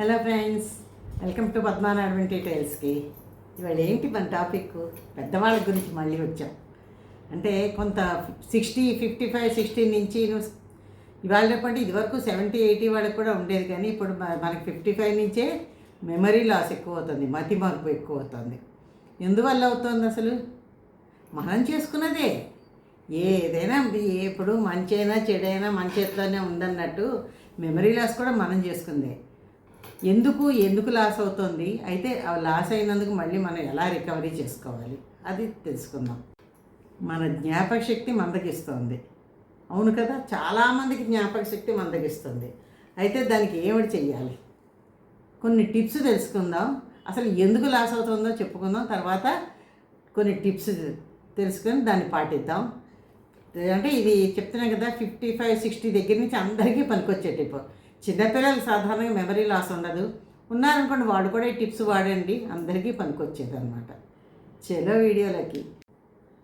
Hello friends welcome to Padmanarayana డీటెయిల్స్కి ఇవాళ ఏంటి మన టాపిక్ పెద్దవాళ్ళ గురించి మళ్ళీ వచ్చాం. అంటే కొంత సిక్స్టీ ఫిఫ్టీ ఫైవ్ సిక్స్టీ నుంచి ఇవాళ రేపంటే ఇదివరకు సెవెంటీ ఎయిటీ వాళ్ళకి కూడా ఉండేది కానీ ఇప్పుడు మనకి ఫిఫ్టీ ఫైవ్ నుంచే మెమరీ లాస్ ఎక్కువ అవుతుంది మతి మార్పు ఎక్కువ అవుతుంది ఎందువల్ల అవుతుంది అసలు? మనం చేసుకున్నదే. ఏదైనా ఎప్పుడు ఇప్పుడు మంచి అయినా చెడైనా మన చేతిలోనే ఉందన్నట్టు మెమరీ లాస్ కూడా మనం చేసుకుందే. ఎందుకు ఎందుకు లాస్ అవుతుంది? అయితే ఆ లాస్ అయినందుకు మళ్ళీ మనం ఎలా రికవరీ చేసుకోవాలి? అది తెలుసుకుందాం. మన జ్ఞాపక శక్తి మందగిస్తుంది. అవును కదా? చాలామందికి జ్ఞాపక శక్తి మందగిస్తుంది. అయితే దానికి ఏమిటి చెయ్యాలి? కొన్ని టిప్స్ తెలుసుకుందాం. అసలు ఎందుకు లాస్ అవుతుందో చెప్పుకుందాం. తర్వాత కొన్ని టిప్స్ తెలుసుకొని దాన్ని పాటిద్దాం. అంటే ఇది చెప్తున్నాం కదా ఫిఫ్టీ ఫైవ్ సిక్స్టీ దగ్గర నుంచి అందరికీ పనికొచ్చే టిప్. చిన్నపిల్లలు సాధారణంగా మెమరీ లాస్ ఉండదు. ఉన్నారనుకోండి వాడు కూడా ఈ టిప్స్ వాడండి. అందరికీ పనికొచ్చేదన్నమాట. చలో వీడియోలకి.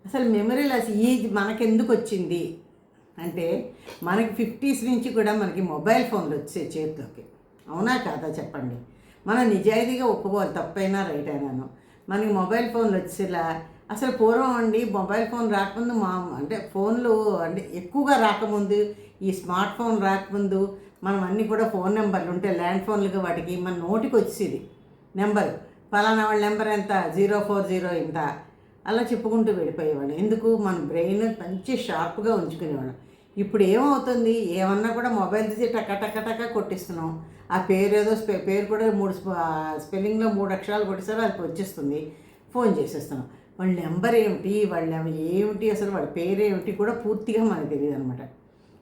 అసలు మెమరీ లాస్ ఈ మనకెందుకు వచ్చింది అంటే మనకి ఫిఫ్టీస్ నుంచి కూడా మనకి మొబైల్ ఫోన్లు వచ్చే చేతిలోకి. అవునా కాదా చెప్పండి? మనం నిజాయితీగా ఒప్పుకోవాలి తప్పైనా రైట్ అయినాను. మనకి మొబైల్ ఫోన్లు వచ్చేలా అసలు పూర్వం అండి మొబైల్ ఫోన్ రాకముందు మా అంటే ఫోన్లు అంటే ఎక్కువగా రాకముందు ఈ స్మార్ట్ ఫోన్ రాకముందు మనం అన్నీ కూడా ఫోన్ నెంబర్లు ఉంటే ల్యాండ్ ఫోన్లకి వాటికి మన నోటికి వచ్చేది. నెంబర్. ఫలానా వాళ్ళ నెంబర్ ఎంత? జీరో ఫోర్ జీరో ఇంత. అలా చెప్పుకుంటూ వెళ్ళిపోయేవాళ్ళం. ఎందుకు? మన బ్రెయిన్ మంచి షార్ప్గా ఉంచుకునేవాళ్ళం. ఇప్పుడు ఏమవుతుంది? ఏమన్నా కూడా మొబైల్ తీసి టక టక టక కొట్టిస్తున్నాం. ఆ పేరు ఏదో స్పె పేరు కూడా మూడు స్ప- స్పెల్లింగ్లో మూడు అక్షరాలు కొట్టేసారో అది వచ్చేస్తుంది. ఫోన్ చేసేస్తున్నాం. వాళ్ళ నెంబర్ ఏమిటి? వాళ్ళ ఏమిటి? అసలు వాళ్ళ పేరు ఏమిటి కూడా పూర్తిగా మనకు తెలియదు అనమాట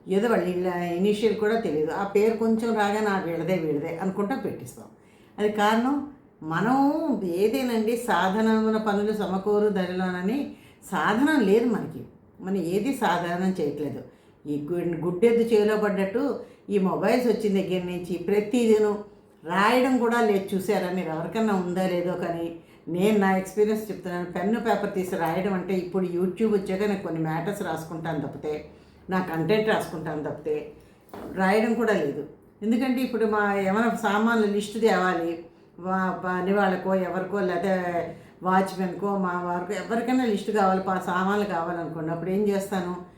ఏదో వాళ్ళ ఇనీషియల్ కూడా తెలియదు ఆ పేరు కొంచెం రాగా నా వీళ్ళదే వీళ్ళదే అనుకుంటా పెట్టిస్తాం. అది కారణం మనం ఏదేనండి సాధనమైన పనులు సమకూరు ధరలోనని సాధనం లేదు మనకి. మనం ఏది సాధారణం చేయట్లేదు. ఈ గుడ్డెద్దు చేలో పడ్డట్టు ఈ మొబైల్స్ వచ్చిన దగ్గర నుంచి ప్రతిదినం రాయడం కూడా లేదు. చూసారా మీరు ఎవరికన్నా ఉందా లేదో కానీ నేను నా ఎక్స్పీరియన్స్ చెప్తున్నాను. పెన్ను పేపర్ తీసి రాయడం అంటే ఇప్పుడు యూట్యూబ్ వచ్చాక నేను కొన్ని మ్యాటర్స్ రాసుకుంటాను తప్పితే నా కంటెంట్ రాసుకుంటాను తప్పితే రాయడం కూడా లేదు. ఎందుకంటే ఇప్పుడు మా ఏమైనా సామాన్లు లిస్టు తేవాలి వా- పని వాళ్ళకో ఎవరికో లేకపోతే వాచ్మెన్కో మా వారికో ఎవరికైనా లిస్టు కావాలి పా సామాన్లు కావాలనుకోండి అప్పుడు ఏం చేస్తాను?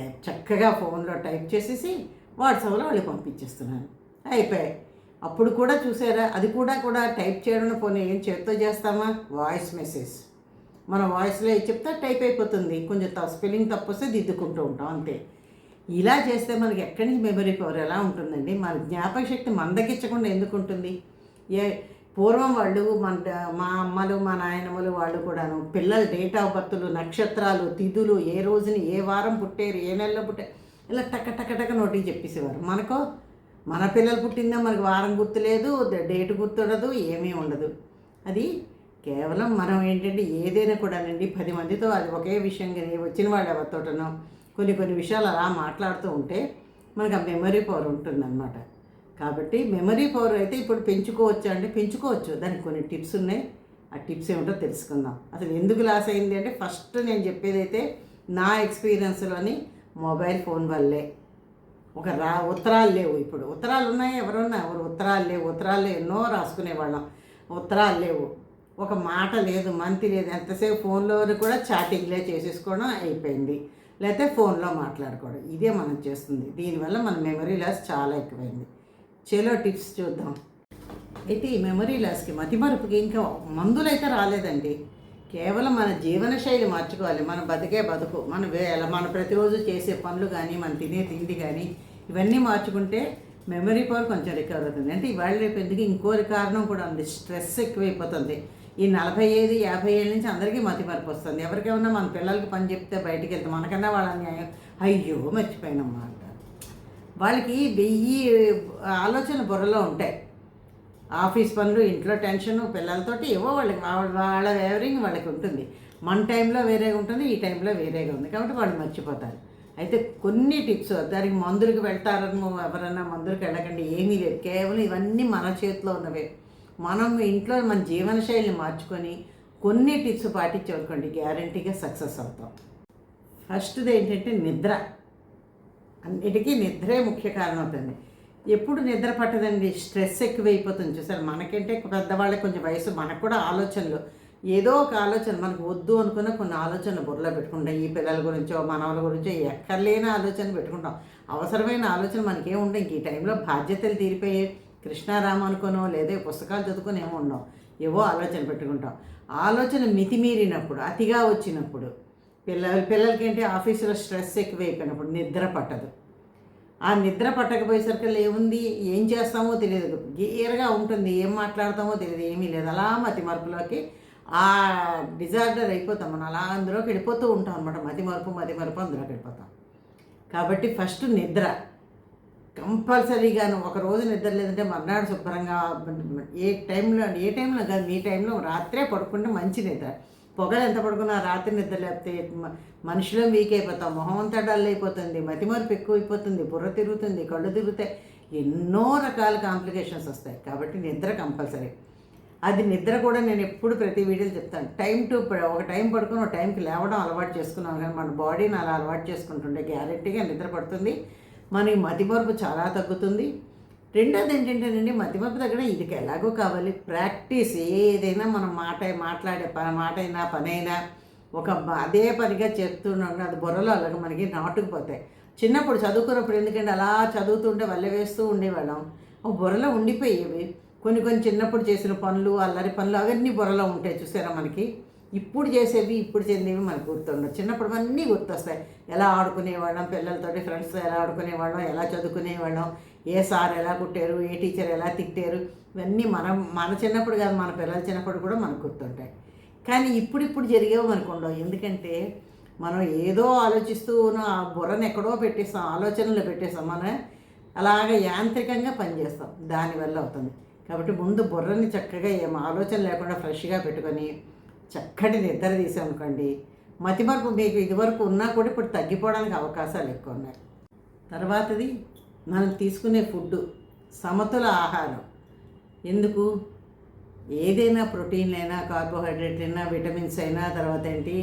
చక్కగా ఫోన్లో టైప్ చేసేసి వాట్సాప్లో వాళ్ళకి పంపించేస్తున్నాను. అయిపోయాయి. అప్పుడు కూడా చూసారా? అది కూడా కూడా టైప్ చేయడం పోనీ ఏం చేత్తో చేస్తామా? Voice message. మన వాయిస్లో చెప్తే టైప్ అయిపోతుంది. కొంచెం త స్పెల్లింగ్ తప్పు వస్తే దిద్దుకుంటూ ఉంటాం అంతే. ఇలా చేస్తే మనకి ఎక్కడి నుంచి మెమరీ పవర్ ఎలా ఉంటుందండి? మన జ్ఞాపక శక్తి మందగించకుండా ఎందుకు ఉంటుంది? ఏ పూర్వం వాళ్ళు మన మా అమ్మలు మా నాయనమ్మలు వాళ్ళు కూడాను పిల్లల డేట్ ఆఫ్ బర్త్లు నక్షత్రాలు తిథులు ఏ రోజుని ఏ వారం పుట్టారు ఏ నెలలో పుట్టారు ఇలా టక టక టక నోటికి చెప్పేసేవారు. మనకో మన పిల్లలు పుట్టిందా మనకి వారం గుర్తులేదు డేట్ గుర్తుండదు ఏమీ ఉండదు. అది కేవలం మనం ఏంటంటే ఏదైనా కూడానండి పది మందితో అది ఒకే విషయం కానీ వచ్చిన వాళ్ళు ఎవరితోటనో కొన్ని కొన్ని విషయాలు అలా మాట్లాడుతూ ఉంటే మనకు ఆ మెమరీ పవర్ ఉంటుందన్నమాట. కాబట్టి మెమరీ పవర్ అయితే ఇప్పుడు పెంచుకోవచ్చు అంటే పెంచుకోవచ్చు. దానికి కొన్ని టిప్స్ ఉన్నాయి. ఆ టిప్స్ ఏమిటో తెలుసుకుందాం. అసలు ఎందుకు లాస్ అయింది అంటే ఫస్ట్ నేను చెప్పేదైతే నా ఎక్స్పీరియన్స్లోని మొబైల్ ఫోన్ వల్లే. ఒక రా ఉత్తరాలు లేవు ఇప్పుడు. ఉత్తరాలు ఉన్నాయి ఎవరున్నా. ఎవరు ఉత్తరాలు లేవు. ఉత్తరాలు ఎన్నో రాసుకునేవాళ్ళం. ఉత్తరాలు లేవు. ఒక మాట లేదు మంతి లేదు. ఎంతసేపు ఫోన్లో కూడా చాటింగ్లే చేసేసుకోవడం అయిపోయింది. లేకపోతే ఫోన్లో మాట్లాడుకోవడం. ఇదే మనం చేస్తుంది. దీనివల్ల మన మెమరీ లాస్ చాలా ఎక్కువైంది. చెలో టిప్స్ చూద్దాం. అయితే ఈ మెమరీ లాస్కి మతిమరుపుకి ఇంకా మందులైతే రాలేదండి. కేవలం మన జీవన శైలి మార్చుకోవాలి. మన బతికే బతుకు మన వేళ మన ప్రతిరోజు చేసే పనులు కానీ మన తినే తిండి కానీ ఇవన్నీ మార్చుకుంటే మెమరీ పవర్ కొంచెం రికవర్ అవుతుంది. అంటే ఇవాళ రేపు ఎందుకు ఇంకో కారణం కూడా ఉంది. స్ట్రెస్ ఎక్కువైపోతుంది. ఈ నలభై ఐదు యాభై ఏళ్ళ నుంచి అందరికీ మతి పరుపు వస్తుంది. ఎవరికేమన్నా మన పిల్లలకి పని చెప్తే బయటికి వెళ్తాం మనకన్నా వాళ్ళ న్యాయం. అయ్యో మర్చిపోయినమ్మా అంటారు. వాళ్ళకి వెయ్యి ఆలోచన బుర్రలో ఉంటాయి. ఆఫీస్ పనులు ఇంట్లో టెన్షన్ పిల్లలతోటి ఏవో వాళ్ళకి వాళ్ళ వాళ్ళ వేవరింగ్ వాళ్ళకి ఉంటుంది. మన టైంలో వేరేగా ఉంటుంది ఈ టైంలో వేరేగా ఉంది. కాబట్టి వాళ్ళు మర్చిపోతారు. అయితే కొన్ని టిప్స్ దానికి మందులకు వెళ్తారని ఎవరన్నా మందులకు వెళ్ళకండి. ఏమీ లేదు. కేవలం ఇవన్నీ మన చేతిలో ఉన్నవే. మనం ఇంట్లో మన జీవనశైలిని మార్చుకొని కొన్ని టిప్స్ పాటించనుకోండి గ్యారంటీగా సక్సెస్ అవుతాం. ఫస్ట్ది ఏంటంటే నిద్ర. అన్నిటికీ నిద్రే ముఖ్య కారణం అవుతుంది. ఎప్పుడు నిద్ర పట్టదండి స్ట్రెస్ ఎక్కువైపోతుంది. చూసారు మనకంటే పెద్దవాళ్ళకి కొంచెం వయసు మనకు కూడా ఆలోచనలు. ఏదో ఒక ఆలోచన మనకు వద్దు అనుకున్న కొన్ని ఆలోచనలు బుర్రలో పెట్టుకుంటాం. ఈ పిల్లల గురించో మనవల గురించో ఎక్కర్లేని ఆలోచన పెట్టుకుంటాం. అవసరమైన ఆలోచన మనకేం ఇంక ఈ టైంలో బాధ్యతలు తీరిపోయి కృష్ణారామ అనుకోనో లేదా పుస్తకాలు చదువుకొని ఏమో ఉండవు ఏవో ఆలోచన పెట్టుకుంటాం ఆలోచన మితిమీరినప్పుడు అతిగా వచ్చినప్పుడు పిల్లలు పిల్లలకి ఏంటి ఆఫీసులో స్ట్రెస్ ఎక్కువైపోయినప్పుడు నిద్ర పట్టదు. ఆ నిద్ర పట్టకపోయేసరికి ఏముంది? ఏం చేస్తామో తెలియదు. గీరగా ఉంటుంది. ఏం మాట్లాడతామో తెలియదు. ఏమీ లేదు. అలా మతి మరుపులోకి ఆ డిజార్డర్ అయిపోతాం మనం. అలా అందులోకి వెళ్ళిపోతూ ఉంటాం అనమాట మతి మరుపు మతి మరుపు అందులోకి వెళ్ళిపోతాం. కాబట్టి ఫస్ట్ నిద్ర. కంపల్సరీగాను ఒక రోజు నిద్ర లేదంటే మర్నాడు శుభ్రంగా ఏ టైంలో ఏ టైంలో కాదు మీ టైంలో రాత్రే పడుకుంటే మంచి నిద్ర. పొగలు ఎంత పడుకున్నా రాత్రి నిద్ర లేకపోతే మ- వీక్ అయిపోతాం. మొహం అంతా డల్ అయిపోతుంది. మతిమరుపు ఎక్కువ అయిపోతుంది బుర్ర తిరుగుతుంది. కళ్ళు తిరుగుతాయి. ఎన్నో రకాల కాంప్లికేషన్స్ వస్తాయి. కాబట్టి నిద్ర కంపల్సరీ. అది నిద్ర కూడా నేను ఎప్పుడు ప్రతి వీడియోలు చెప్తాను. టైం టు ఒక టైం పడుకుని ఒక టైంకి లేవడం అలవాటు చేసుకున్నాం. కానీ మన బాడీని అలా అలవాటు చేసుకుంటుంటే గ్యారెంటీగా నిద్ర పడుతుంది. మనకి మతిమరుపు చాలా తగ్గుతుంది. రెండోది ఏంటంటేనండి మతిమరుపు దగ్గర ఇది ఎలాగో కావాలి. ప్రాక్టీస్ ఏదైనా మనం మాట మాట్లాడే ప మాట అయినా పని అయినా ఒక అదే పనిగా చెప్తున్నాం అది బుర్రలో అలాగ మనకి నాటుకుపోతాయి చిన్నప్పుడు చదువుకున్నప్పుడు ఎందుకంటే అలా చదువుతుంటే వల్ల వేస్తూ ఉండేవాళ్ళం. ఓ బుర్రలో ఉండిపోయేవి. కొన్ని కొన్ని చిన్నప్పుడు చేసిన పనులు అల్లరి పనులు అవన్నీ బుర్రలో ఉంటాయి చూసారా మనకి? ఇప్పుడు చేసేవి ఇప్పుడు చెందేవి మనకు గుర్తుండవు. చిన్నప్పుడు అన్నీ గుర్తొస్తాయి. ఎలా ఆడుకునేవాళ్ళం పిల్లలతోటి ఫ్రెండ్స్తో ఎలా ఆడుకునేవాళ్ళం ఎలా చదువుకునేవాళ్ళం ఏ సార్ ఎలా కుట్టారు ఏ టీచర్ ఎలా తిట్టారు ఇవన్నీ మనం మన చిన్నప్పుడు కాదు మన పిల్లల చిన్నప్పుడు కూడా మనకు గుర్తుంటాయి. కానీ ఇప్పుడిప్పుడు జరిగేవి మనకు ఉండవు. ఎందుకంటే మనం ఏదో ఆలోచిస్తూ ఆ బుర్రను ఎక్కడో పెట్టేస్తాం ఆలోచనలు పెట్టేస్తాం. మనం అలాగ యాంత్రికంగా పనిచేస్తాం. దానివల్ల అవుతుంది. కాబట్టి ముందు బుర్రని చక్కగా ఏం ఆలోచన లేకుండా ఫ్రెష్గా పెట్టుకొని చక్కటి నిద్ర తీసామనుకోండి మతిమరుపు మీకు ఇదివరకు ఉన్నా కూడా ఇప్పుడు తగ్గిపోవడానికి అవకాశాలు ఎక్కువ ఉన్నాయి. తర్వాతది మనం తీసుకునే ఫుడ్ సమతుల ఆహారం. ఎందుకు? ఏదైనా ప్రోటీన్లైనా కార్బోహైడ్రేట్ అయినా విటమిన్స్ అయినా తర్వాత ఏంటి?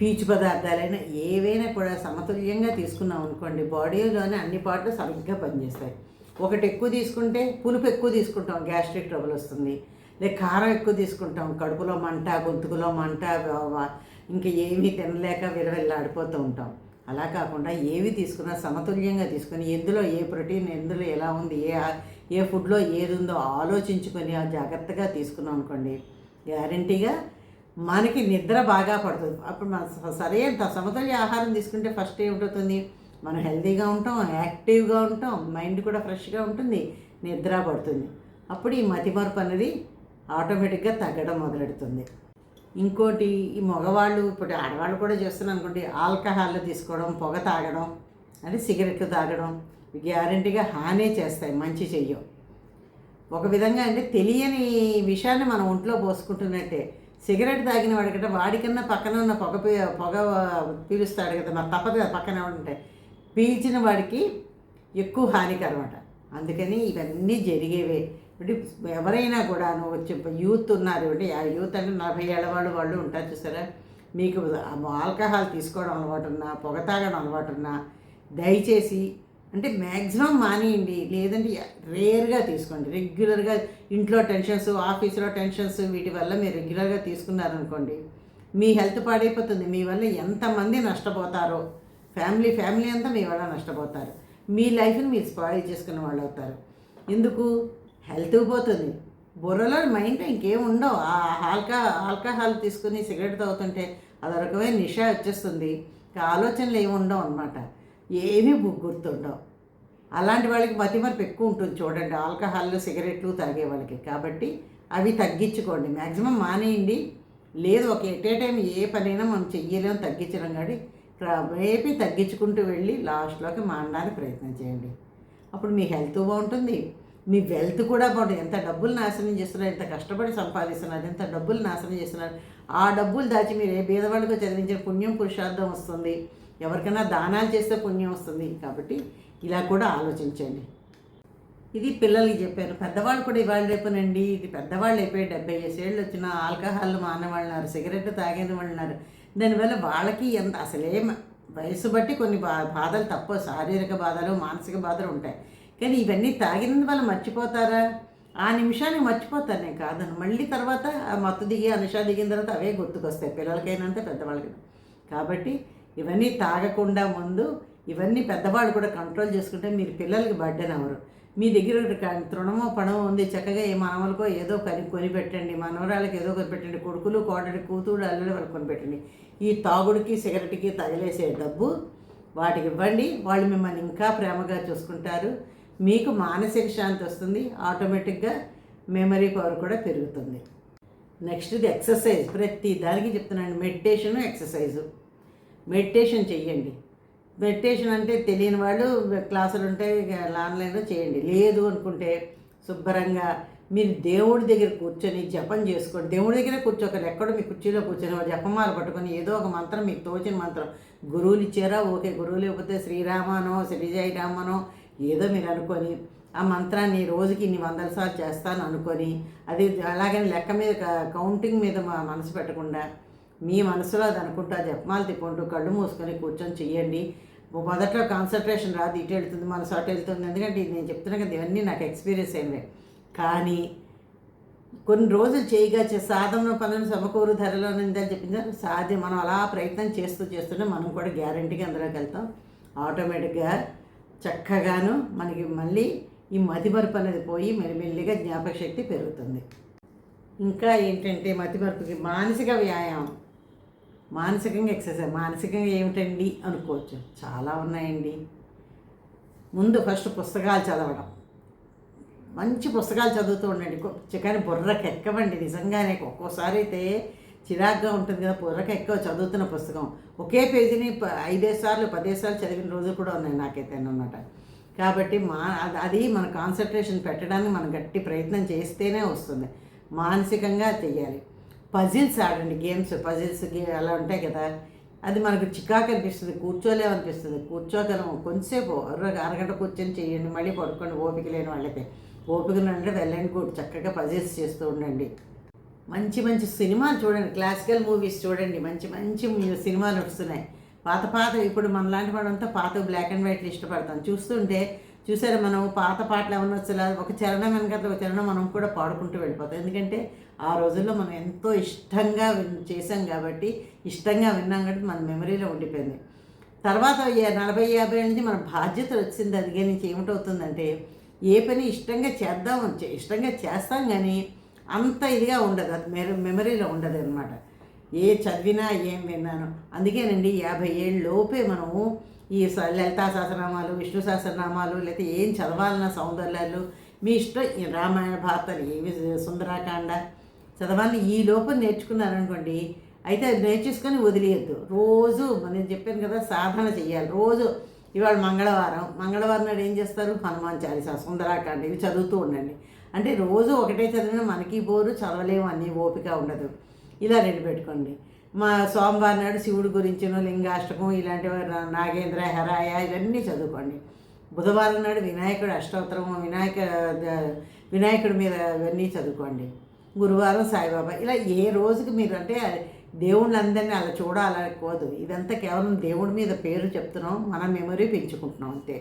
పీచు పదార్థాలైనా ఏవైనా కూడా సమతుల్యంగా తీసుకున్నాం అనుకోండి బాడీలోనే అన్ని పాటలు సరిగ్గా పనిచేస్తాయి. ఒకటి ఎక్కువ తీసుకుంటే పులుపు ఎక్కువ తీసుకుంటాం గ్యాస్ట్రిక్ ట్రబుల్ వస్తుంది. లేక కారం ఎక్కువ తీసుకుంటాం. కడుపులో మంట గొంతుకులో మంట ఇంకా ఏమీ తినలేక విరవెల్లాడిపోతూ ఉంటాం. అలా కాకుండా ఏవి తీసుకున్నా సమతుల్యంగా తీసుకొని ఎందులో ఏ ప్రోటీన్ ఎందులో ఎలా ఉంది ఏ ఏ ఫుడ్లో ఏది ఉందో ఆలోచించుకొని ఆ జాగ్రత్తగా తీసుకున్నాం అనుకోండి గ్యారంటీగా మనకి నిద్ర బాగా పడుతుంది. అప్పుడు మన సరే సరైన సమతుల్య ఆహారం తీసుకుంటే ఫస్ట్ ఏమిటవుతుంది మనం హెల్తీగా ఉంటాం యాక్టివ్గా ఉంటాం మైండ్ కూడా ఫ్రెష్గా ఉంటుంది నిద్ర పడుతుంది. అప్పుడు ఈ మతిమరుపు అనేది ఆటోమేటిక్గా తగ్గడం మొదలెడుతుంది. ఇంకోటి ఈ మగవాళ్ళు ఇప్పుడు ఆడవాళ్ళు కూడా చేస్తున్నారు అనుకోండి ఆల్కహాల్ తీసుకోవడం పొగ తాగడం అంటే సిగరెట్లు తాగడం గ్యారంటీగా హానే చేస్తాయి మంచి చెయ్యం ఒక విధంగా అంటే తెలియని విషయాన్ని మనం ఒంట్లో పోసుకుంటున్నట్టే. సిగరెట్ తాగిన వాడికంటే వాడికన్నా పక్కన ఉన్న పొగ పొగ పీలుస్తాడు కదా మరి తప్పదు కదా పక్కన ఉంటే. పీల్చిన వాడికి ఎక్కువ హానికరం అట అందుకని ఇవన్నీ జరిగేవే. ఎవరైనా కూడా వచ్చే యూత్ ఉన్నారు ఇవ్వండి. ఆ యూత్ అంటే నలభై ఏళ్ళ వాళ్ళు వాళ్ళు ఉంటారు చూసారా? మీకు ఆల్కహాల్ తీసుకోవడం అలవాటు ఉన్నా పొగ తాగడం అలవాటు ఉన్నా దయచేసి అంటే మ్యాక్సిమం మానేయండి. లేదంటే రేర్గా తీసుకోండి. రెగ్యులర్గా ఇంట్లో టెన్షన్స్ ఆఫీస్లో టెన్షన్స్ వీటి వల్ల మీరు రెగ్యులర్గా తీసుకున్నారనుకోండి మీ హెల్త్ పాడైపోతుంది. మీ వల్ల ఎంతమంది నష్టపోతారో ఫ్యామిలీ ఫ్యామిలీ అంతా మీ వల్ల నష్టపోతారు. మీ లైఫ్ని మీరు స్పాయిల్ చేసుకున్న వాళ్ళు అవుతారు ఎందుకు? హెల్త్ పోతుంది. బుర్రలో మైండ్ ఇంకేం ఉండవు. ఆ ఆల్కా ఆల్కహాల్ తీసుకుని సిగరెట్ తాగుతుంటే అది రకమైన నిషా వచ్చేస్తుంది. ఇంకా ఆలోచనలు ఏమి ఉండవు అనమాట ఏమీ గు- గుర్తుండవు. అలాంటి వాళ్ళకి మతిమరపు ఎక్కువ ఉంటుంది చూడండి. ఆల్కహాల్ సిగరెట్లు తాగే వాళ్ళకి. కాబట్టి అవి తగ్గించుకోండి. మ్యాక్సిమం మానేయండి. లేదు ఒక ఎట్ ఏ టైం ఏ పనైనా మనం చెయ్యలేము తగ్గించడం కానీ రేపి తగ్గించుకుంటూ వెళ్ళి లాస్ట్లోకి మానడానికి ప్రయత్నం చేయండి. అప్పుడు మీ హెల్త్ బాగుంటుంది. మీ వెల్త్ కూడా బాగుంటుంది. ఎంత డబ్బులు నాశనం చేస్తున్నారు ఎంత కష్టపడి సంపాదిస్తున్నారు ఎంత డబ్బులు నాశనం చేస్తున్నారు ఆ డబ్బులు దాచి మీరు ఏ బీదవాళ్ళకో చదివించిన పుణ్యం పురుషార్థం వస్తుంది. ఎవరికైనా దానాలు చేస్తే పుణ్యం వస్తుంది. కాబట్టి ఇలా కూడా ఆలోచించండి. ఇది పిల్లలకి చెప్పాను. పెద్దవాళ్ళు కూడా ఇవాళ రేపునండి ఇది పెద్దవాళ్ళు అయిపోయి డెబ్బై ఏళ్ళు వచ్చిన ఆల్కహాల్ మానేవాళ్ళు ఉన్నారు సిగరెట్ తాగేది వాళ్ళు ఉన్నారు దానివల్ల వాళ్ళకి ఎంత అసలే వయసు బట్టి కొన్ని బా బాధలు తప్ప శారీరక బాధలు మానసిక బాధలు ఉంటాయి. కానీ ఇవన్నీ తాగినందు వల్ల మర్చిపోతారా? ఆ నిమిషాన్ని మర్చిపోతాను నేను కాదని. మళ్ళీ తర్వాత ఆ మత్తు దిగి ఆ నిషా దిగిన తర్వాత అవే గుర్తుకొస్తాయి. పిల్లలకైనా అంతే పెద్దవాళ్ళకి. కాబట్టి ఇవన్నీ తాగకుండా ముందు ఇవన్నీ పెద్దవాళ్ళు కూడా కంట్రోల్ చేసుకుంటే మీరు పిల్లలకి బర్డెన్ అవ్వరు. మీ దగ్గర తృణమో పణమో ఉంది చక్కగా ఏ మనవలకో ఏదో కని కొనిపెట్టండి. మనవరాళ్ళకి ఏదో కొనిపెట్టండి కొడుకులు కోడలి కూతురు అల్లుడు వాళ్ళకి కొనిపెట్టండి. ఈ తాగుడికి సిగరెట్కి తగిలేసే డబ్బు వాటికి ఇవ్వండి. వాళ్ళు మిమ్మల్ని ఇంకా ప్రేమగా చూసుకుంటారు. మీకు మానసిక శాంతి వస్తుంది ఆటోమేటిక్గా మెమరీ పవర్ కూడా పెరుగుతుంది. నెక్స్ట్ ఇది ఎక్సర్సైజ్. ప్రతి దానికి చెప్తున్నాను మెడిటేషను ఎక్సర్సైజు. మెడిటేషన్ చెయ్యండి. మెడిటేషన్ అంటే తెలియని వాళ్ళు క్లాసులు ఉంటే ఇక ఆన్లైన్లో చేయండి. లేదు అనుకుంటే శుభ్రంగా మీరు దేవుడి దగ్గర కూర్చొని జపం చేసుకోండి. దేవుడి దగ్గర కూర్చోకండి. ఎక్కడో మీ కుర్చీలో కూర్చొని జపమాలు జపమాల పట్టుకొని ఏదో ఒక మంత్రం మీకు తోచిన మంత్రం. గురువులు ఇచ్చారా? ఓకే గురువు లేకపోతే శ్రీరామనో శ్రీజయ రామనో ఏదో మీరు అనుకొని ఆ మంత్రాన్ని రోజుకి ఇన్ని వందల సార్లు చేస్తాను అనుకొని అది అలాగని లెక్క మీద కౌంటింగ్ మీద మా మనసు పెట్టకుండా మీ మనసులో అది అనుకుంటా జపమాలు తిప్పుకుంటూ కళ్ళు మూసుకొని కూర్చొని చెయ్యండి. మొదట్లో కాన్సన్ట్రేషన్ రాదు ఇటు వెళ్తుంది మనసు అటు వెళ్తుంది ఎందుకంటే ఇది నేను చెప్తున్నా కదా ఇవన్నీ నాకు ఎక్స్పీరియన్స్ అయినవి కానీ కొన్ని రోజులు చేయగా సాధన పనులు సమకూరు ధరలో ఉందని చెప్పింది సాధ్యం. మనం అలా ప్రయత్నం చేస్తూ చేస్తుంటే మనం కూడా గ్యారంటీగా అందులోకి వెళ్తాం. ఆటోమేటిక్గా చక్కగాను మనకి మళ్ళీ ఈ మతిమరుపు అనేది పోయి మెల్లిమెల్లిగా జ్ఞాపక శక్తి పెరుగుతుంది. ఇంకా ఏంటంటే మతిమరుపుకి మానసిక వ్యాయామం. మానసికంగా ఎక్సర్సైజ్ మానసికంగా ఏమిటండి అనుకోవచ్చు. చాలా ఉన్నాయండి. ముందు ఫస్ట్ పుస్తకాలు చదవడం. మంచి పుస్తకాలు చదువుతూ ఉండండి. కొ- కానీ ఎక్కవండి నిజంగానే ఒక్కోసారి అయితే చిరాగ్గా ఉంటుంది కదా బుర్రకు ఎక్కువ చదువుతున్న పుస్తకం. ఒకే పేజీని ప- సార్లు పదే సార్లు చదివిన రోజులు కూడా ఉన్నాయి నాకైతే అన్నమాట. కాబట్టి మా అది- అది మన కాన్సన్ట్రేషన్ పెట్టడానికి మనం గట్టి ప్రయత్నం చేస్తేనే వస్తుంది. మానసికంగా చెయ్యాలి. పజిల్స్ ఆడండి గేమ్స్ పజిల్స్ అలా ఉంటాయి కదా. అది మనకు చికాకు అనిపిస్తుంది కూర్చోలేమనిపిస్తుంది. కూర్చోగలం కొంతసేపు అరగంట కూర్చొని చేయండి మళ్ళీ పడుకోండి ఓపిక లేని వాళ్ళకి. ఓపిక అంటే వెళ్ళండి కూడా చక్కగా పజిల్స్ చేస్తూ ఉండండి. మంచి మంచి సినిమాలు చూడండి క్లాసికల్ మూవీస్ చూడండి మంచి మంచి సినిమాలు వస్తున్నాయి పాత పాత ఇప్పుడు మనలాంటి వాళ్ళంతా పాత బ్లాక్ అండ్ వైట్లు ఇష్టపడతాం. చూస్తుంటే చూసారా మనం పాత పాటలు ఏమన్నా వచ్చేలా ఒక చరణం వెనకాల ఒక చరణం మనం కూడా పాడుకుంటూ వెళ్ళిపోతాం. ఎందుకంటే ఆ రోజుల్లో మనం ఎంతో ఇష్టంగా చేసాం కాబట్టి ఇష్టంగా విన్నాం కాబట్టి మన మెమరీలో ఉండిపోయింది. తర్వాత నలభై యాభై నుంచి మన బాధ్యత వచ్చింది. అది నుంచి ఏమిటవుతుందంటే ఏ పని ఇష్టంగా చేద్దాం ఇష్టంగా చేస్తాం కానీ అంత ఇదిగా ఉండదు అది మెర- మెమరీలో ఉండదు అనమాట ఏ చదివినా ఏం విన్నాను. అందుకేనండి యాభై ఏళ్ళ లోపే మనము ఈ స- లలితా సహస్రనామాలు విష్ణు సహస్రనామాలు లేకపోతే ఏం చదవాలన్న సౌందర్యాలు మీ ఇష్టం ఈ రామాయణ భారతాలు ఏవి సుందరాకాండ చదవాలని ఈ లోపల నేర్చుకున్నారనుకోండి అయితే అది నేర్చేసుకొని వదిలేయద్దు. రోజు నేను చెప్పాను కదా సాధన చేయాలి రోజు ఇవాళ మంగళవారం మంగళవారం నాడు ఏం చేస్తారు? హనుమాన్ చాలీసా సుందరాకాండ ఇవి చదువుతూ ఉండండి. అంటే రోజు ఒకటే చదివిన మనకి బోరు చదవలేము అన్ని ఓపిక ఉండదు. ఇలా రెడీ పెట్టుకోండి. మా సోమవారం నాడు శివుడి గురించినో లింగాష్టకం ఇలాంటివి నాగేంద్ర హరాయ ఇవన్నీ చదువుకోండి. బుధవారం నాడు వినాయకుడు అష్టోత్తరం వినాయక వినాయకుడి మీద ఇవన్నీ చదువుకోండి. గురువారం సాయిబాబా. ఇలా ఏ రోజుకి మీరు అంటే దేవుళ్ళందరినీ అలా చూడాలనుకోదు. ఇదంతా కేవలం దేవుడి మీద పేరు చెప్తున్నాం మన మెమరీ పెంచుకుంటున్నాం అంతే.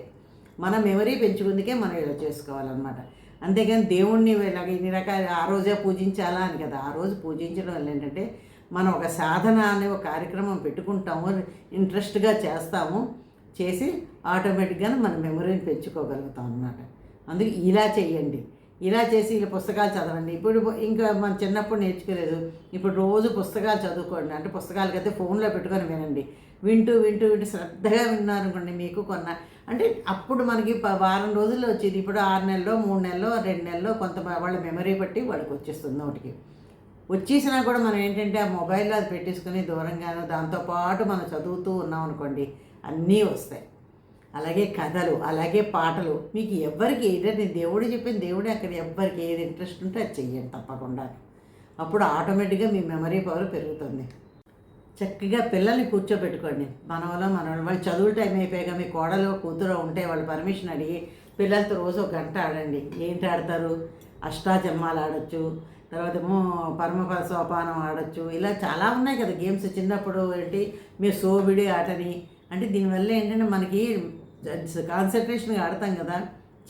మన మెమరీ పెంచుకుందుకే మనం ఇలా చేసుకోవాలన్నమాట. అంతేగాని దేవుణ్ణి ఇలాగ ఇన్ని రకాల ఆ రోజే పూజించాలా అని కదా. ఆ రోజు పూజించడం వల్ల ఏంటంటే మనం ఒక సాధన అనే ఒక కార్యక్రమం పెట్టుకుంటాము ఇంట్రెస్ట్గా చేస్తాము చేసి ఆటోమేటిక్గా మన మెమరీని పెంచుకోగలుగుతాం అన్నమాట. అందుకే ఇలా చేయండి. ఇలా చేసి ఇలా పుస్తకాలు చదవండి. ఇప్పుడు ఇంకా మన చిన్నప్పుడు నేర్చుకోలేదు. ఇప్పుడు రోజు పుస్తకాలు చదువుకోండి. అంటే పుస్తకాలు ఫోన్లో పెట్టుకొని వినండి. వింటూ వింటూ వింటూ శ్రద్ధగా విన్నారనుకోండి మీకు కొన్న అంటే అప్పుడు మనకి వారం రోజుల్లో వచ్చేది. ఇప్పుడు ఆరు నెలలో మూడు నెలలో రెండు నెలలో కొంత వాళ్ళ మెమరీ బట్టి వాళ్ళకి వచ్చేస్తుంది నోటికి. వచ్చేసినా కూడా మనం ఏంటంటే ఆ మొబైల్లో అది పెట్టేసుకుని దూరంగానో దాంతోపాటు మనం చదువుతూ ఉన్నాం అనుకోండి అన్నీ వస్తాయి. అలాగే కథలు అలాగే పాటలు. మీకు ఎవరికి ఏదంటే దేవుడు చెప్పిన దేవుడే అక్కడ ఎవరికి ఏది ఇంట్రెస్ట్ ఉంటే అది చెయ్యండి తప్పకుండా. అప్పుడు ఆటోమేటిక్గా మీ మెమరీ పవర్ పెరుగుతుంది. చక్కగా పిల్లల్ని కూర్చోబెట్టుకోండి. మన వల్ల మన వాళ్ళు చదువుల టైం అయిపోయాక మీ కోడలు కూతురు ఉంటే వాళ్ళు పర్మిషన్ అడిగి పిల్లలతో రోజు ఒక గంట ఆడండి. ఏంటి ఆడతారు? అష్టాజమ్మాలు ఆడొచ్చు తర్వాత ఏమో పరమపద సోపానం ఆడొచ్చు. ఇలా చాలా ఉన్నాయి కదా గేమ్స్ చిన్నప్పుడు ఏంటి? మీరు సోబిడి ఆటని. అంటే దీనివల్ల ఏంటంటే మనకి కాన్సన్ట్రేషన్గా ఆడతాం కదా.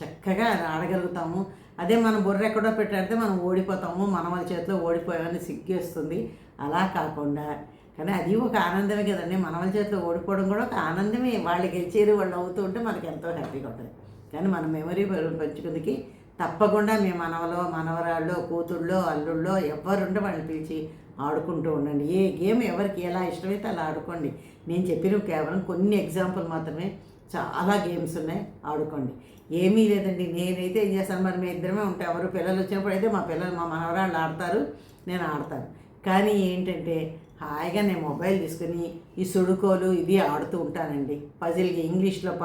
చక్కగా ఆడగలుగుతాము. అదే మనం బుర్ర ఎక్కడో పెట్టాడితే మనం ఓడిపోతాము. మన వాళ్ళ చేతిలో ఓడిపోయామని సిగ్గేస్తుంది. అలా కాకుండా కానీ అది ఒక ఆనందమే కదండి. మనవల చేతిలో ఓడిపోవడం కూడా ఒక ఆనందమే. వాళ్ళు గెలిచేది వాళ్ళు అవుతూ ఉంటే మనకి ఎంతో హ్యాపీగా ఉంటుంది. కానీ మన మెమరీ పెంచుకుందికి తప్పకుండా మీ మనవలో మనవరాళ్ళు కూతుళ్ళో అల్లుళ్ళో ఎవరుంటే వాళ్ళని పిలిచి ఆడుకుంటూ ఉండండి. ఏ గేమ్ ఎవరికి ఎలా ఇష్టమైతే అలా ఆడుకోండి. నేను చెప్పిన కేవలం కొన్ని ఎగ్జాంపుల్ మాత్రమే. చాలా గేమ్స్ ఉన్నాయి. ఆడుకోండి. ఏమీ లేదండి. నేనైతే ఏం చేస్తాను? మరి మీ ఇద్దరమే ఉంటాయి ఎవరు పిల్లలు వచ్చినప్పుడు అయితే మా పిల్లలు మా మనవరాళ్ళు ఆడతారు నేను ఆడతాను. కానీ ఏంటంటే హాయిగా నేను మొబైల్ తీసుకుని ఈ సుడుకోలు ఇది ఆడుతూ ఉంటానండి. పజిల్కి ఇంగ్లీష్లో ప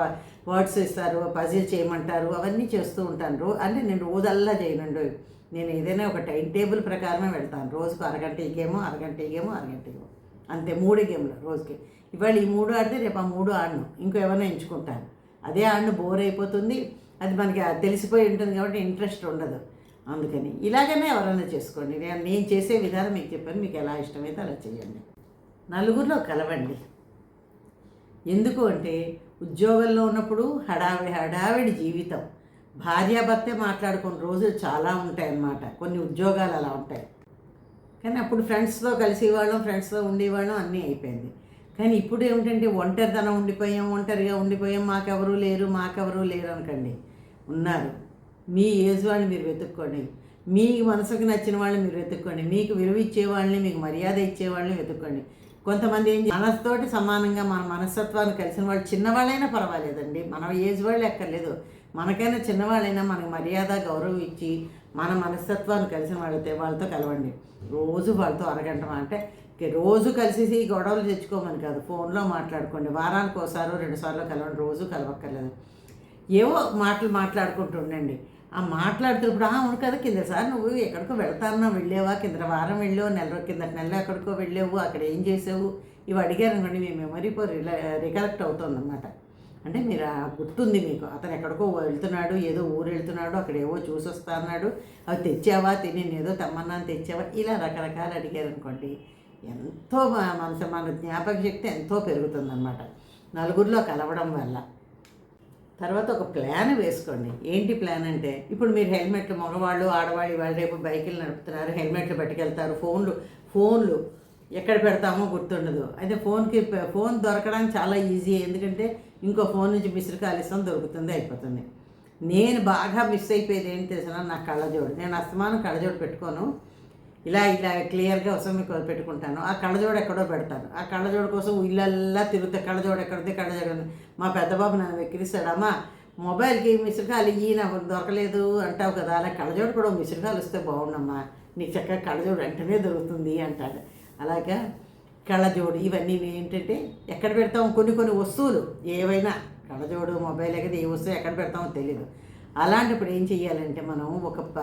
వర్డ్స్ ఇస్తారు పజిల్ చేయమంటారు అవన్నీ చేస్తూ ఉంటాను. రో అంటే నేను రోజల్లా చేయనండి. నేను ఏదైనా ఒక టైం టేబుల్ ప్రకారమే వెళ్తాను. రోజుకు అరగంట ఈ గేమో అరగంట ఈ గేమో అరగంట ఈ గేమో. అంతే మూడు గేమ్లు రోజుకి. ఇవాళ ఈ మూడు ఆడితే రేపు ఆ మూడు ఆడను. ఇంకో ఏమైనా ఎంచుకుంటాను. అదే ఆడను బోర్ అయిపోతుంది. అది మనకి తెలిసిపోయి ఉంటుంది కాబట్టి ఇంట్రెస్ట్ ఉండదు. అందుకని. ఇలాగనే ఎవరైనా చేసుకోండి. నేను నేను చేసే విధానం మీకు చెప్పాను. మీకు ఎలా ఇష్టమైతే అలా చేయండి. నలుగురిలో కలవండి. ఎందుకు అంటే ఉద్యోగంలో ఉన్నప్పుడు హడావిడి హడావిడి జీవితం. భార్యాభర్తే మాట్లాడుకున్న రోజులు చాలా ఉంటాయి అన్నమాట కొన్ని ఉద్యోగాలు అలా ఉంటాయి. కానీ అప్పుడు ఫ్రెండ్స్తో కలిసేవాళ్ళం ఫ్రెండ్స్తో ఉండేవాళ్ళం అన్నీ అయిపోయింది. కానీ ఇప్పుడు ఏమిటంటే ఒంటరితనం ఉండిపోయాం ఒంటరిగా ఉండిపోయాం. మాకెవరూ లేరు మాకెవరూ లేరు అనకండి. ఉన్నారు. మీ ఏజ్ వాళ్ళని మీరు వెతుక్కోండి. మీ మనసుకు నచ్చిన వాళ్ళని మీరు వెతుక్కోండి. మీకు విలువ ఇచ్చే వాళ్ళని మీకు మర్యాద ఇచ్చే వాళ్ళని వెతుక్కోండి. కొంతమంది ఏం మనసుతోటి సమానంగా మన మనస్తత్వాన్ని కలిసిన వాళ్ళు చిన్నవాళ్ళైనా పర్వాలేదండి. మన ఏజ్ వాళ్ళు ఎక్కర్లేదు. మనకైనా చిన్నవాళ్ళైనా మనకు మర్యాద గౌరవం ఇచ్చి మన మనస్తత్వాన్ని కలిసిన వాళ్ళతో వాళ్ళతో కలవండి. రోజు వాళ్ళతో అరగంట అంటే రోజు కలిసి గొడవలు తెచ్చుకోమని కాదు. ఫోన్లో మాట్లాడుకోండి. వారానికి ఒకసారి రెండు సార్లు కలవండి. రోజు కలవక్కర్లేదు. ఏవో మాటలు మాట్లాడుకుంటూ ఉండండి. ఆ మాట్లాడుతున్నప్పుడు "ఆ, అవును కదా కింద సార్ నువ్వు ఎక్కడికో వెళ్తానో వెళ్ళావా? కింద వారం వెళ్ళావు నెల కింద నెల ఎక్కడికో వెళ్ళావు అక్కడ ఏం చేసావు? ఇవి అడిగారు అనుకోండి మీ మెమరీ పో రిల రికలెక్ట్ అవుతుందన్నమాట. అంటే మీరు ఆ గుర్తుంది మీకు. అతను ఎక్కడికో వెళ్తున్నాడు ఏదో ఊరు వెళ్తున్నాడు అక్కడ ఏవో చూసి వస్తా అన్నాడు అవి తెచ్చావా? తిని నేను ఏదో తెమ్మన్నాను తెచ్చావా? ఇలా రకరకాలు అడిగారు అనుకోండి ఎంతో మనసు మన జ్ఞాపక శక్తి ఎంతో పెరుగుతుందన్నమాట. నలుగురిలో కలవడం వల్ల. తర్వాత ఒక ప్లాన్ వేసుకోండి. ఏంటి ప్లాన్ అంటే ఇప్పుడు మీరు హెల్మెట్లు మగవాళ్ళు ఆడవాళ్ళు వాళ్ళు రేపు బైకులు నడుపుతున్నారు హెల్మెట్లు పట్టుకెళ్తారు ఫోన్లు ఫోన్లు ఎక్కడ పెడతామో గుర్తుండదు. అయితే ఫోన్కి ఫోన్ దొరకడానికి చాలా ఈజీ ఎందుకంటే ఇంకో ఫోన్ నుంచి మిస్డ్ కాల్ ఇస్తాం దొరుకుతుంది అయిపోతుంది. నేను బాగా మిస్ అయిపోయేది ఏంటి తెలిసిన నా కళ్ళజోడు? నేను అస్తమానం కళ్ళజోడు పెట్టుకోను. ఇలా ఇలా క్లియర్గా వస్తాం మీకు పెట్టుకుంటాను. ఆ కళ్ళజోడు ఎక్కడో పెడతాను. ఆ కళ్ళజోడు కోసం ఇళ్ళల్లా తిరుగుతా. కళ్ళజోడు ఎక్కడితే కళ్ళజోడు మా పెద్దబాబు నన్ను వెక్కిరిస్తాడమ్మా మొబైల్కి మిస్డ్ ఈ నాకు దొరకలేదు అంటావు కదా. అలా కళ్ళజోడు కూడా మిస్డ్ వస్తే బాగుండమ్మా. నీకు చక్కగా కళ్ళజోడు వెంటనే దొరుకుతుంది అంటాడు. అలాగా కళ్ళజోడు ఇవన్నీ ఏంటంటే ఎక్కడ పెడతాం? కొన్ని కొన్ని వస్తువులు. ఏవైనా కళ్ళజోడు మొబైల్ కదా ఏ వస్తువు ఎక్కడ పెడతామో తెలియదు అలాంటప్పుడు ఏం చెయ్యాలంటే మనం ఒక ప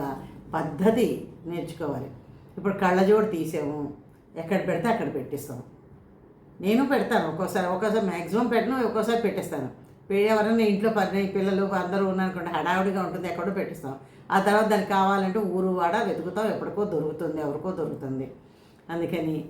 పద్ధతి నేర్చుకోవాలి. ఇప్పుడు కళ్ళజోడు తీసాము. ఎక్కడ పెడితే అక్కడ పెట్టిస్తాం. నేను పెడతాను. ఒక్కోసారి ఒక్కోసారి మ్యాక్సిమం పెట్టను ఒక్కోసారి పెట్టేస్తాను. పె- ఎవరైనా ఇంట్లో పని పిల్లలు అందరూ ఉన్నారనుకోండి హడావుడిగా ఉంటుంది ఎక్కడో పెట్టిస్తాం. ఆ తర్వాత దానికి కావాలంటే ఊరు వాడ వెతుకుతాం. ఎప్పటికో దొరుకుతుంది ఎవరికో దొరుకుతుంది. అందుకని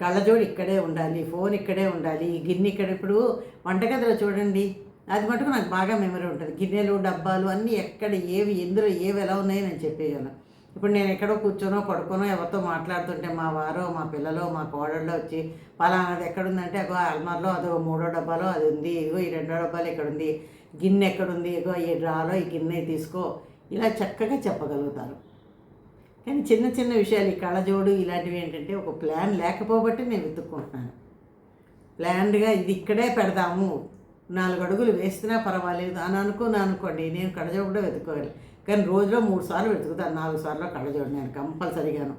కళ్ళజోడు ఇక్కడే ఉండాలి ఫోన్ ఇక్కడే ఉండాలి ఈ గిన్నె ఇక్కడ ఇప్పుడు వంటగదిలో చూడండి. అది మటుకు నాకు బాగా మెమరీ ఉంటుంది. గిన్నెలు డబ్బాలు అన్నీ ఎక్కడ ఏవి ఎందులో ఏవి ఎలా ఉన్నాయో నేను చెప్పేయగలను ఇప్పుడు నేను ఎక్కడో కూర్చోనో పడుకోనో ఎవరితో మాట్లాడుతుంటే మా వారో మా పిల్లలో మా కోడళ్ళు వచ్చి పలానాది ఎక్కడుందంటే అగో అల్మార్లో అదో మూడో డబ్బాలో అది ఉంది ఇదిగో ఈ రెండో డబ్బాలు ఇక్కడ ఉంది గిన్నె ఎక్కడుంది ఇగో ఈ డ్రాలో ఈ గిన్నె తీసుకో. ఇలా చక్కగా చెప్పగలుగుతారు. కానీ చిన్న చిన్న విషయాలు ఈ కళ్ళజోడు ఇలాంటివి ఏంటంటే ఒక ప్లాన్ లేకపోబట్టి నేను వెతుక్కుంటున్నాను. ప్లాన్డ్గా ఇది ఇక్కడే పెడదాము నాలుగు అడుగులు వేస్తున్నా పర్వాలేదు అని అనుకున్నాను అనుకోండి నేను కడజో కూడా వెతుక్కోవాలి. కానీ రోజులో మూడు సార్లు వెతుకుతాను నాలుగు సార్లు కళ్ళజోడు నేను కంపల్సరీగాను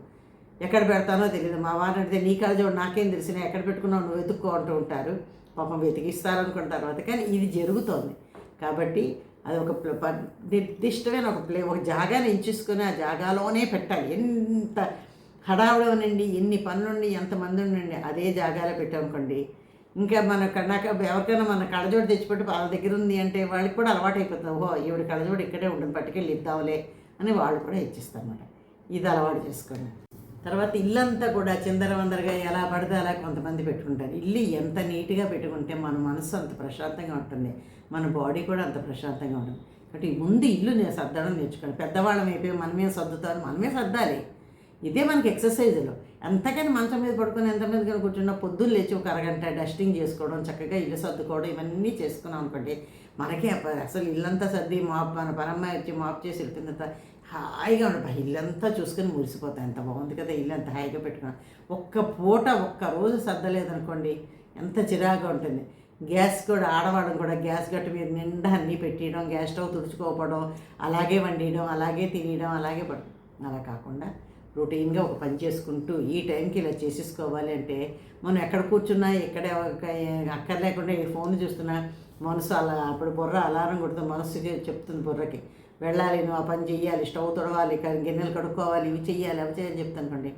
ఎక్కడ పెడతానో తెలియదు మా వారిని అడిగితే నీ కళ్ళజోడు నాకేం తెలిసిన ఎక్కడ పెట్టుకున్నావు? నువ్వు వెతుక్కో అంటూ ఉంటారు. పాపం వెతికిస్తారనుకున్న తర్వాత కానీ ఇది జరుగుతోంది. కాబట్టి అది ఒక నిర్దిష్టమైన ఒక ప్లే ఒక జాగాని ఎంచుకుని ఆ జాగాలోనే పెట్టాలి. ఎంత హడావుడవనండి ఎన్ని పనులుండి ఎంతమంది ఉండండి అదే జాగాలో పెట్టామనుకోండి ఇంకా మన నాకు ఎవరికైనా మన కళ్ళజోడు తెచ్చిపెట్టి వాళ్ళ దగ్గర ఉంది అంటే వాళ్ళకి కూడా అలవాటు అయిపోతుంది. ఓహో ఈవిడ కళ్ళజోడు ఇక్కడే ఉంటుంది పట్టుకెళ్ళి ఇద్దాంలే అని వాళ్ళు కూడా ఇచ్చిస్తారన్నమాట ఇది అలవాటు చేసుకోండి. తర్వాత ఇల్లంతా కూడా చిందరవందరగా ఎలా పడితే అలా కొంతమంది పెట్టుకుంటారు. ఇల్లు ఎంత నీట్గా పెట్టుకుంటే మన మనసు అంత ప్రశాంతంగా ఉంటుంది. మన బాడీ కూడా అంత ప్రశాంతంగా ఉంటుంది. కాబట్టి ముందు ఇల్లు నేను సర్దడం నేర్చుకోండి. పెద్దవాళ్ళం అయిపోయి మనమే సర్దుతారు మనమే సర్దాలి. ఇదే మనకి ఎక్సర్సైజులు. ఎంతకని మంచం మీద పడుకొని ఎంత మీద కానీ కూర్చున్నా పొద్దున్న లేచి ఒక అరగంట డస్టింగ్ చేసుకోవడం చక్కగా ఇల్లు సర్దుకోవడం ఇవన్నీ చేసుకున్నాం అనుకోండి మనకే అసలు ఇల్లంతా సర్ది మాప్ మన పనమ్మాయి వచ్చి మాప్ చేసి వెళ్తుంది తర్వాత హాయిగా ఉండదు ఇల్లంతా చూసుకొని మురిసిపోతాయి ఎంత బాగుంది కదా ఇల్లు ఎంత హాయిగా పెట్టుకున్నాం. ఒక్క పూట ఒక్క రోజు సర్దలేదనుకోండి ఎంత చిరాగా ఉంటుంది. గ్యాస్ కూడా ఆడవాళ్ళం కూడా గ్యాస్ గట్టు మీద నిండా అన్నీ పెట్టేయడం గ్యాస్ స్టవ్ తుడుచుకోకపోవడం అలాగే వండియడం అలాగే తినేయడం అలాగే పడ. అలా కాకుండా రొటీన్గా ఒక పని చేసుకుంటూ ఈ టైంకి ఇలా చేసేసుకోవాలి అంటే మనం ఎక్కడ కూర్చున్నా ఎక్కడ అక్కర్లేకుండా ఈ ఫోన్ చూస్తున్నా మనసు అలా అప్పుడు బుర్ర అలారం కొడుతుంది మనసుకి చెప్తుంది బుర్రకి. వెళ్ళాలి నువ్వు ఆ పని చేయాలి స్టవ్ తొడవాలి గిన్నెలు కడుక్కోవాలి ఇవి చేయాలి అవి చేయాలి చెప్తానుకోండి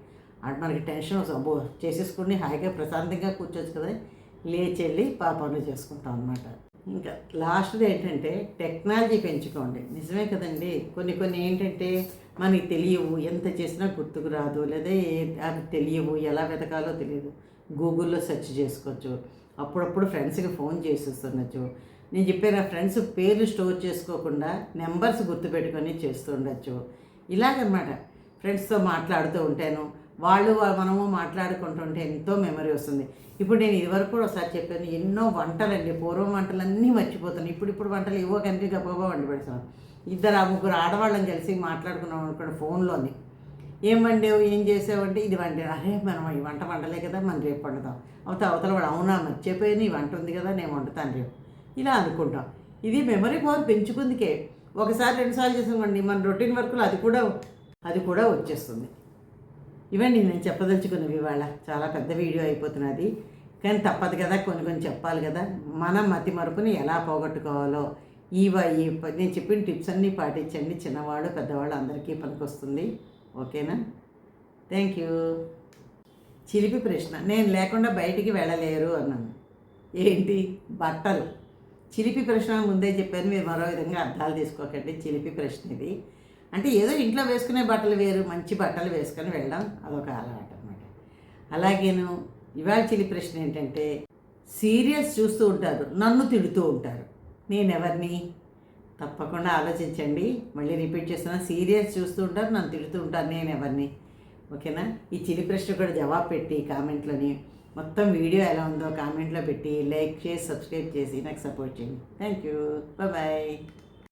అటు మనకి టెన్షన్ వస్తుంది. అబ్బో చేసేసుకుని హాయిగా ప్రశాంతంగా కూర్చోవచ్చు కదా. లేచి వెళ్ళి పా పనులు చేసుకుంటాం అనమాట ఇంకా లాస్ట్ది ఏంటంటే టెక్నాలజీ పెంచుకోండి. నిజమే కదండి. కొన్ని కొన్ని ఏంటంటే మనకి తెలియవు ఎంత చేసినా గుర్తుకు రాదు లేదా ఏ- అవి తెలియవు ఎలా వెతకాలో తెలియదు. గూగుల్లో సెర్చ్ చేసుకోవచ్చు. అప్పుడప్పుడు ఫ్రెండ్స్కి ఫోన్ చేసేస్తుండొచ్చు. నేను చెప్పిన ఫ్రెండ్స్ పేర్లు స్టోర్ చేసుకోకుండా నెంబర్స్ గుర్తుపెట్టుకొని చేస్తుండొచ్చు. ఇలాగనమాట. ఫ్రెండ్స్తో మాట్లాడుతూ ఉంటాను వాళ్ళు మనము మాట్లాడుకుంటుంటే ఎంతో మెమరీ వస్తుంది. ఇప్పుడు నేను ఇదివరకు కూడా ఒకసారి చెప్పాను ఎన్నో వంటలండి. పూర్వం వంటలన్నీ మర్చిపోతాను. ఇప్పుడు ఇప్పుడు వంటలు ఏవో కనిపి గబగబా వండి పెడతాను ఇద్దరు ఆ ముగ్గురు ఆడవాళ్ళని కలిసి మాట్లాడుకున్నాం అనుకోండి ఫోన్లోని. ఏం వండావు? ఏం చేసావంటే ఇది వండి అరే మనం ఈ వంట వండలే కదా మనం రేపు వండుతాం. అవతల అవతల వాడు అవునా మర్చిపోయి ఈ వంట ఉంది కదా నేను వండుతాను రేపు. ఇలా అనుకుంటాం. ఇది మెమరీ పవర్ పెంచుకుందికే. ఒకసారి రెండుసార్లు చేసామండి మన రొటీన్ వర్క్లో అది కూడా అది కూడా వచ్చేస్తుంది. ఇవన్నీ నేను చెప్పదలుచుకున్నవి ఇవాళ. చాలా పెద్ద వీడియో అయిపోతున్నది. కానీ తప్పదు కదా కొన్ని కొన్ని చెప్పాలి కదా. మనం మతి మరుపుని ఎలా పోగొట్టుకోవాలో. ఈ ఈ నేను చెప్పిన టిప్స్ అన్నీ పాటించండి. చిన్నవాళ్ళు పెద్దవాళ్ళు అందరికీ పనికొస్తుంది. ఓకేనా? Thank you. చిలిపి ప్రశ్న. నేను లేకుండా బయటికి వెళ్ళలేరు అన్నాను. ఏంటి? బట్టలు. చిలిపి ప్రశ్న ముందే చెప్పాను మీరు మరో విధంగా అర్థాలు తీసుకోకండి. చిలిపి ప్రశ్న ఇది. అంటే ఏదో ఇంట్లో వేసుకునే బట్టలు వేరు మంచి బట్టలు వేసుకొని వెళ్ళడం అదొక అలవాటు అనమాట అలాగేను ఇవాళ చిలి ప్రశ్న ఏంటంటే సీరియల్స్ చూస్తూ ఉంటారు నన్ను తిడుతూ ఉంటారు. నేను ఎవరిని తప్పకుండా ఆలోచించండి. మళ్ళీ రిపీట్ చేస్తున్నా సీరియల్స్ చూస్తూ ఉంటారు నన్ను తిడుతూ ఉంటారు నేను ఎవరిని ఓకేనా? ఈ చిలి ప్రశ్న కూడా జవాబు పెట్టి కామెంట్లోని మొత్తం వీడియో ఎలా ఉందో కామెంట్లో పెట్టి లైక్ చేసి సబ్స్క్రైబ్ చేసి నాకు సపోర్ట్ చేయండి. Thank you. బాయ్.